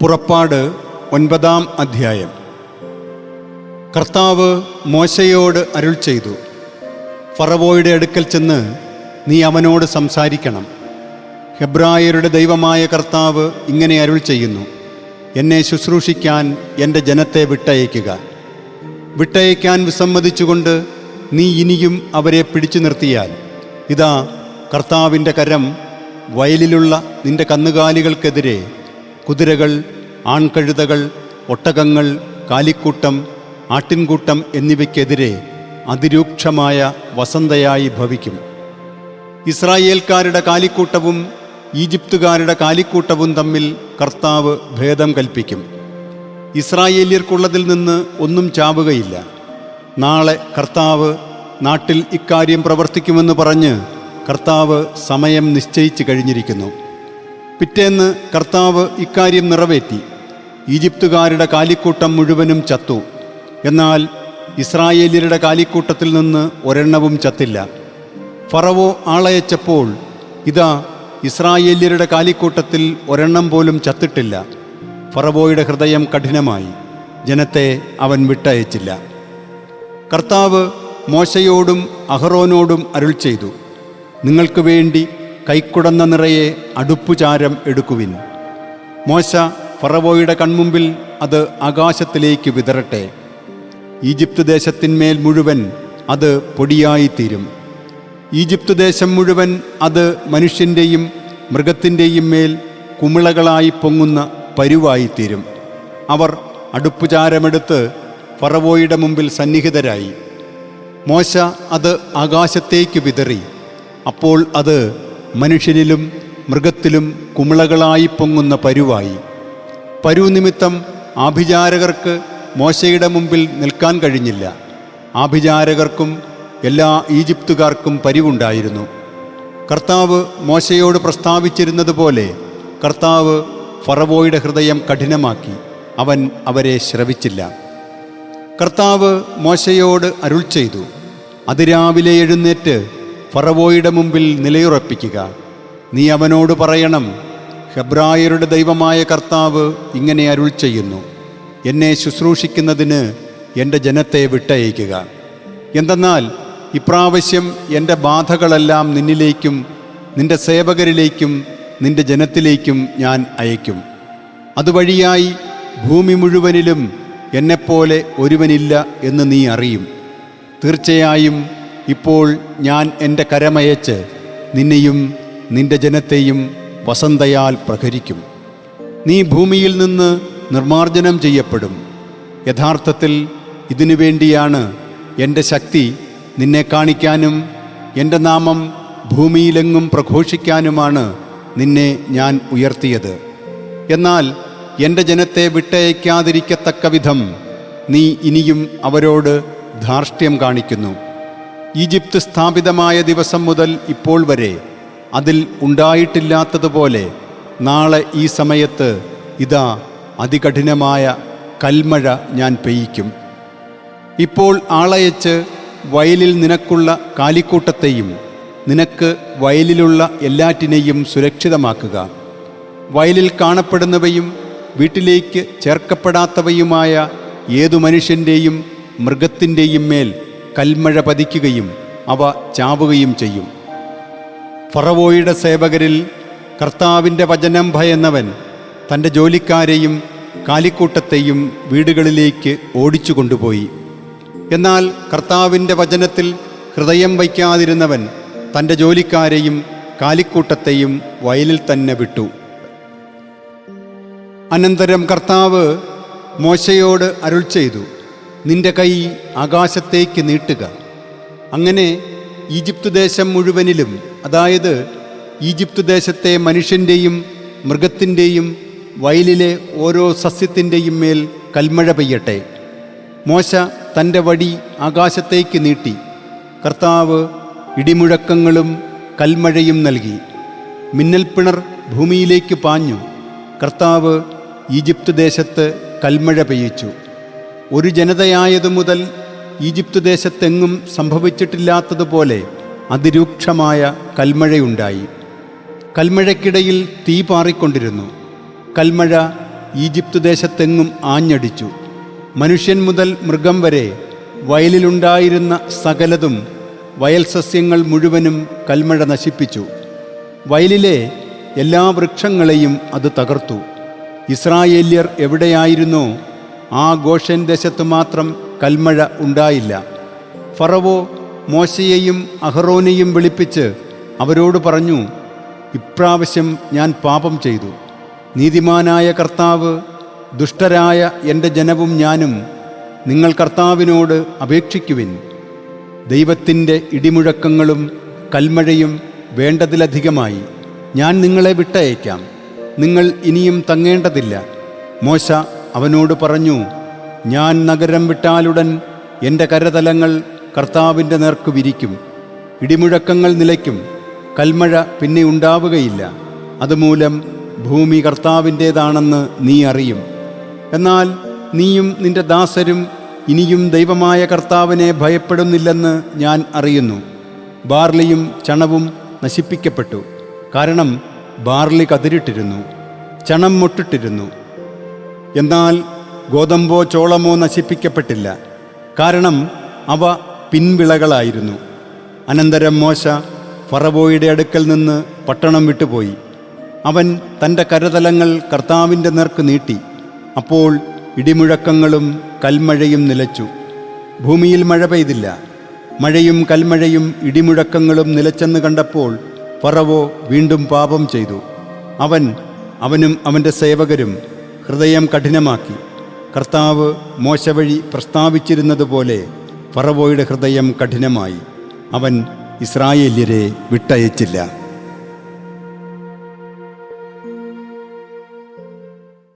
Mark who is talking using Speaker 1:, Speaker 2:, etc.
Speaker 1: പുറപ്പാട് ഒൻപതാം അധ്യായം. കർത്താവ് മോശയോട് അരുൾ ചെയ്തു ഫറവോയുടെ അടുക്കൽ ചെന്ന് നീ അവനോട് സംസാരിക്കണം. ഹെബ്രായരുടെ ദൈവമായ കർത്താവ് ഇങ്ങനെ അരുൾ ചെയ്യുന്നു എന്നെ ശുശ്രൂഷിക്കാൻ എന്റെ ജനത്തെ വിട്ടയക്കുക വിട്ടയക്കാൻ വിസമ്മതിച്ചുകൊണ്ട് നീ ഇനിയും അവരെ പിടിച്ചു നിർത്തിയാൽ ഇതാ കർത്താവിന്റെ കരം വയലിലുള്ള നിന്റെ കന്നുകാലികൾക്കെതിരെ കുതിരകൾ ആൺകഴുതകൾ ഒട്ടകങ്ങൾ കാലിക്കൂട്ടം ആട്ടിൻകൂട്ടം എന്നിവയ്ക്കെതിരെ അതിരൂക്ഷമായ വസന്തയായി ഭവിക്കും. ഇസ്രായേൽക്കാരുടെ കാലിക്കൂട്ടവും ഈജിപ്തുകാരുടെ കാലിക്കൂട്ടവും തമ്മിൽ കർത്താവ് ഭേദം കൽപ്പിക്കും. ഇസ്രായേലിയർക്കുള്ളതിൽ നിന്ന് ഒന്നും ചാവുകയില്ല. നാളെ കർത്താവ് നാട്ടിൽ ഇക്കാര്യം പ്രവർത്തിക്കുമെന്ന് പറഞ്ഞ് കർത്താവ് സമയം നിശ്ചയിച്ചു കഴിഞ്ഞിരിക്കുന്നു. പിറ്റേന്ന് കർത്താവ് ഇക്കാര്യം നിറവേറ്റി. ഈജിപ്തുകാരുടെ കാലിക്കൂട്ടം മുഴുവനും ചത്തു. എന്നാൽ ഇസ്രായേലിയരുടെ കാലിക്കൂട്ടത്തിൽ നിന്ന് ഒരെണ്ണവും ചത്തില്ല. ഫറവോ ആളയച്ചപ്പോൾ ഇതാ ഇസ്രായേല്യരുടെ കാലിക്കൂട്ടത്തിൽ ഒരെണ്ണം പോലും ചത്തിട്ടില്ല. ഫറവോയുടെ ഹൃദയം കഠിനമായി. ജനത്തെ അവൻ വിട്ടയച്ചില്ല. കർത്താവ് മോശയോടും അഹറോനോടും അരുൾ ചെയ്തു. നിങ്ങൾക്ക് വേണ്ടി കൈക്കുടന്ന നിറയെ അടുപ്പുചാരം എടുക്കുവിൻ. മോശ ഫറവോയുടെ കൺമുമ്പിൽ അത് ആകാശത്തിലേക്ക് വിതറട്ടെ. ഈജിപ്ത് ദേശത്തിന്മേൽ മുഴുവൻ അത് പൊടിയായിത്തീരും. ഈജിപ്ത് ദേശം മുഴുവൻ അത് മനുഷ്യന്റെയും മൃഗത്തിന്റെയും മേൽ കുമിളകളായി പൊങ്ങുന്ന പരുവായിത്തീരും. അവർ അടുപ്പുചാരമെടുത്ത് ഫറവോയുടെ മുമ്പിൽ സന്നിഹിതരായി. മോശ അത് ആകാശത്തേക്ക് വിതറി. അപ്പോൾ അത് മനുഷ്യനിലും മൃഗത്തിലും കുമിളകളായി പൊങ്ങുന്ന പരുവായി. പരു നിമിത്തം ആഭിചാരകർക്ക് മോശയുടെ മുമ്പിൽ നിൽക്കാൻ കഴിഞ്ഞില്ല. ആഭിചാരകർക്കും എല്ലാ ഈജിപ്തുകാർക്കും പരിവുണ്ടായിരുന്നു. കർത്താവ് മോശയോട് പ്രസ്താവിച്ചിരുന്നതുപോലെ കർത്താവ് ഫറവോയുടെ ഹൃദയം കഠിനമാക്കി. അവൻ അവരെ ശ്രവിച്ചില്ല. കർത്താവ് മോശയോട് അരുൾ ചെയ്തു. അതിരാവിലെ എഴുന്നേറ്റ് ഫറവോയുടെ മുമ്പിൽ നിലയുറപ്പിക്കുക. നീ അവനോട് പറയണം ഹെബ്രായരുടെ ദൈവമായ കർത്താവ് ഇങ്ങനെ അരുൾ ചെയ്യുന്നു. എന്നെ ശുശ്രൂഷിക്കുന്നതിന് എന്റെ ജനത്തെ വിട്ടയക്കുക. എന്തെന്നാൽ ഇപ്രാവശ്യം എന്റെ ബാധകളെല്ലാം നിന്നിലേക്കും നിന്റെ സേവകരിലേക്കും നിന്റെ ജനത്തിലേക്കും ഞാൻ അയക്കും അതുവഴിയായി ഭൂമി മുഴുവനിലും എന്നെപ്പോലെ ഒരുവനില്ല എന്ന് നീ അറിയും. തീർച്ചയായും ഇപ്പോൾ ഞാൻ എന്റെ കരമയച്ച് നിന്നെയും നിന്റെ ജനത്തെയും വസന്തയാൽ പ്രഹരിക്കും. നീ ഭൂമിയിൽ നിന്ന് നിർമാർജനം ചെയ്യപ്പെടും. യഥാർത്ഥത്തിൽ ഇതിനു വേണ്ടിയാണ് എന്റെ ശക്തി നിന്നെ കാണിക്കാനും എന്റെ നാമം ഭൂമിയിലെങ്ങും പ്രഘോഷിക്കാനുമാണ് നിന്നെ ഞാൻ ഉയർത്തിയത്. എന്നാൽ എന്റെ ജനത്തെ വിട്ടയക്കാതിരിക്കത്തക്ക വിധം നീ ഇനിയും അവരോട് ധാർഷ്ട്യം കാണിക്കുന്നു. ഈജിപ്ത് സ്ഥാപിതമായ ദിവസം മുതൽ ഇപ്പോൾ വരെ അതിൽ ഉണ്ടായിട്ടില്ലാത്തതുപോലെ നാളെ ഈ സമയത്ത് ഇതാ അതികഠിനമായ കൽമഴ ഞാൻ പെയ്യിക്കും. ഇപ്പോൾ ആളയച്ച് വയലിൽ നിനക്കുള്ള കാലിക്കൂട്ടത്തെയും നിനക്ക് വയലിലുള്ള എല്ലാറ്റിനെയും സുരക്ഷിതമാക്കുക. വയലിൽ കാണപ്പെടുന്നവയും വീട്ടിലേക്ക് ചേർക്കപ്പെടാത്തവയുമായ ഏതു മനുഷ്യന്റെയും മൃഗത്തിന്റെയും മേൽ കൽമഴ പതിക്കുകയും അവ ചാവുകയും ചെയ്യും. ഫറവോയുടെ സേവകരിൽ കർത്താവിന്റെ വചനം ഭയന്നവൻ തന്റെ ജോലിക്കാരെയും കാലിക്കൂട്ടത്തെയും വീടുകളിലേക്ക് ഓടിച്ചു കൊണ്ടുപോയി. എന്നാൽ കർത്താവിന്റെ വചനത്തിൽ ഹൃദയം വയ്ക്കാതിരുന്നവൻ തന്റെ ജോലിക്കാരെയും കാലിക്കൂട്ടത്തെയും വയലിൽ തന്നെ വിട്ടു. അനന്തരം കർത്താവ് മോശയോട് അരുൾ ചെയ്തു. നിന്റെ കൈ ആകാശത്തേക്ക് നീട്ടുക. അങ്ങനെ ഈജിപ്ത് ദേശം മുഴുവനിലും അതായത് ഈജിപ്ത് ദേശത്തെ മനുഷ്യന്റെയും മൃഗത്തിന്റെയും വയലിലെ ഓരോ സസ്യത്തിന്റെയും മേൽ കൽമഴ പെയ്യട്ടെ. മോശ തന്റെ വടി ആകാശത്തേക്ക് നീട്ടി. കർത്താവ് ഇടിമുഴക്കങ്ങളും കൽമഴയും നൽകി. മിന്നൽപ്പിണർ ഭൂമിയിലേക്ക് പാഞ്ഞു. കർത്താവ് ഈജിപ്ത് ദേശത്ത് കൽമഴ പെയ്യിച്ചു. ഒരു ജനതയായതു മുതൽ ഈജിപ്ത് ദേശത്തെങ്ങും സംഭവിച്ചിട്ടില്ലാത്തതുപോലെ അതിരൂക്ഷമായ കൽമഴയുണ്ടായി. കൽമഴയ്ക്കിടയിൽ തീ പാറിക്കൊണ്ടിരുന്നു. കൽമഴ ഈജിപ്ത് ദേശത്തെങ്ങും ആഞ്ഞടിച്ചു. മനുഷ്യൻ മുതൽ മൃഗം വരെ വയലിലുണ്ടായിരുന്ന സകലതും വയൽ സസ്യങ്ങൾ മുഴുവനും കൽമഴ നശിപ്പിച്ചു. വയലിലെ എല്ലാ വൃക്ഷങ്ങളെയും അത് തകർത്തു. ഇസ്രായേല്യർ എവിടെയായിരുന്നോ ആ ഗോഷൻ ദേശത്ത് മാത്രം കൽമഴ ഉണ്ടായില്ല. ഫറവോ മോശയെയും അഹറോനെയും വിളിപ്പിച്ച് അവരോട് പറഞ്ഞു ഇപ്രാവശ്യം ഞാൻ പാപം ചെയ്തു. നീതിമാനായ കർത്താവ് ദുഷ്ടരായ എന്റെ ജനവും ഞാനും നിങ്ങൾ കർത്താവിനോട് അപേക്ഷിക്കുവിൻ. ദൈവത്തിന്റെ ഇടിമുഴക്കങ്ങളും കൽമഴയും വേണ്ടതിലധികമായി. ഞാൻ നിങ്ങളെ വിട്ടയക്കാം. നിങ്ങൾ ഇനിയും തങ്ങേണ്ടതില്ല. മോശ അവനോട് പറഞ്ഞു ഞാൻ നഗരം വിട്ടാലുടൻ എന്റെ കരതലങ്ങൾ കർത്താവിന്റെ നേർക്ക് വിരിക്കും. ഇടിമുഴക്കങ്ങൾ നിലയ്ക്കും. കൽമഴ പിന്നെ ഉണ്ടാവുകയില്ല. അതുമൂലം ഭൂമി കർത്താവിന്റേതാണെന്ന് നീ അറിയും. എന്നാൽ നീയും നിന്റെ ദാസരും ഇനിയും ദൈവമായ കർത്താവിനെ ഭയപ്പെടുന്നില്ലെന്ന് ഞാൻ അറിയുന്നു. ബാർലിയും ചണവും നശിപ്പിക്കപ്പെട്ടു. കാരണം ബാർലി കതിരിട്ടിരുന്നു. ചണം മുട്ടിട്ടിരുന്നു. എന്നാൽ ഗോതമ്പോ ചോളമോ നശിപ്പിക്കപ്പെട്ടില്ല. കാരണം അവ പിൻവിളകളായിരുന്നു. അനന്തരം മോശ ഫറവോയുടെ അടുക്കൽ നിന്ന് പട്ടണം വിട്ടുപോയി. അവൻ തന്റെ കരതലങ്ങൾ കർത്താവിന്റെ നേർക്ക് നീട്ടി. അപ്പോൾ ഇടിമുഴക്കങ്ങളും കൽമഴയും നിലച്ചു. ഭൂമിയിൽ മഴ പെയ്തില്ല. മഴയും കൽമഴയും ഇടിമുഴക്കങ്ങളും നിലച്ചെന്ന് കണ്ടപ്പോൾ ഫറവോ വീണ്ടും പാപം ചെയ്തു. അവൻ അവനും അവന്റെ സേവകരും ഹൃദയം കഠിനമാക്കി. കർത്താവ് മോശ വഴി പ്രസ്താവിച്ചിരുന്നതുപോലെ ഫറവോയുടെ ഹൃദയം കഠിനമായി. അവൻ ഇസ്രായേല്യരെ വിട്ടയച്ചില്ല.